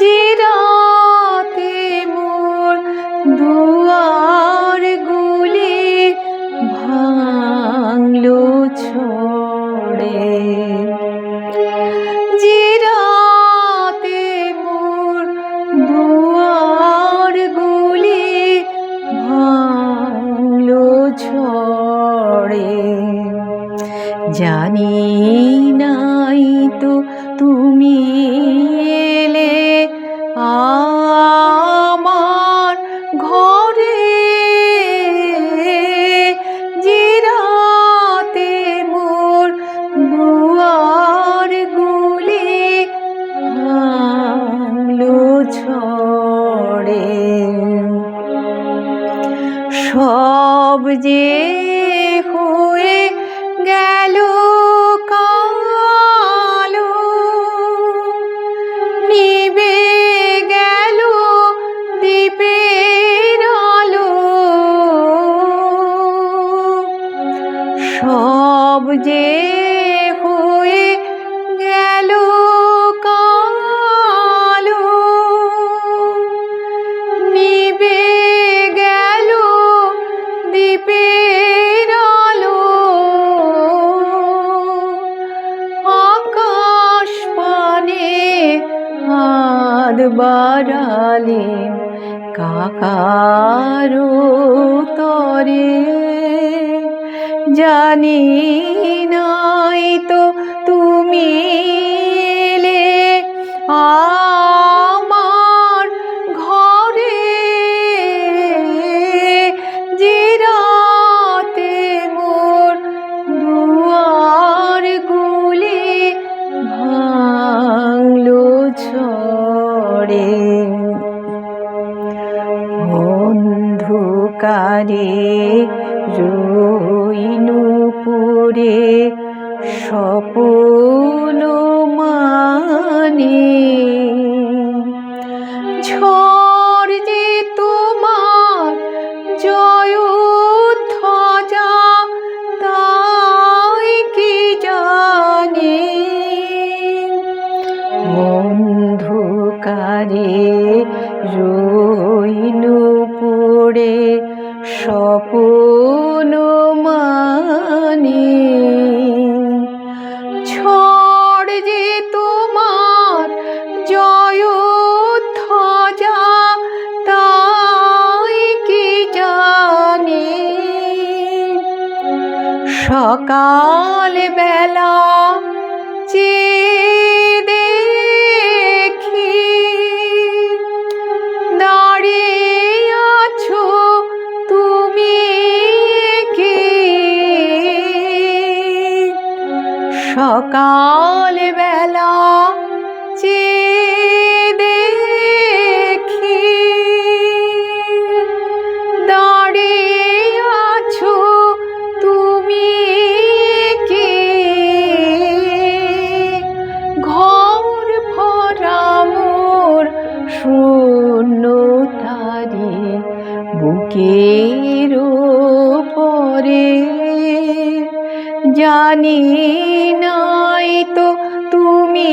যে রাতে মোর দুয়ার গুলি ভাঙলো ছড়ে। যে রাতে মোর দুয়ার গুলি ভাঙলো ছড়ে। জানি ছড়ে সব যে হয়ে গেল কালো নিবে গেল দ্বীপের আলো। সব যে হাত কাকারু তরে জানি নাই অন্ধকারে রইনু পুরে স্বপন মানে পড়ে স্বপন মানে। ছড় যে তোমার জয় ধ্বজা তাই কি জানে? সকাল বেলা চেয়ে সকাল বেলা চেয়ে দেখি দাঁড়িয়ে আছো তুমি কি? ঘর ভরা মোর শূন্য তারে জানি নাই তো তুমি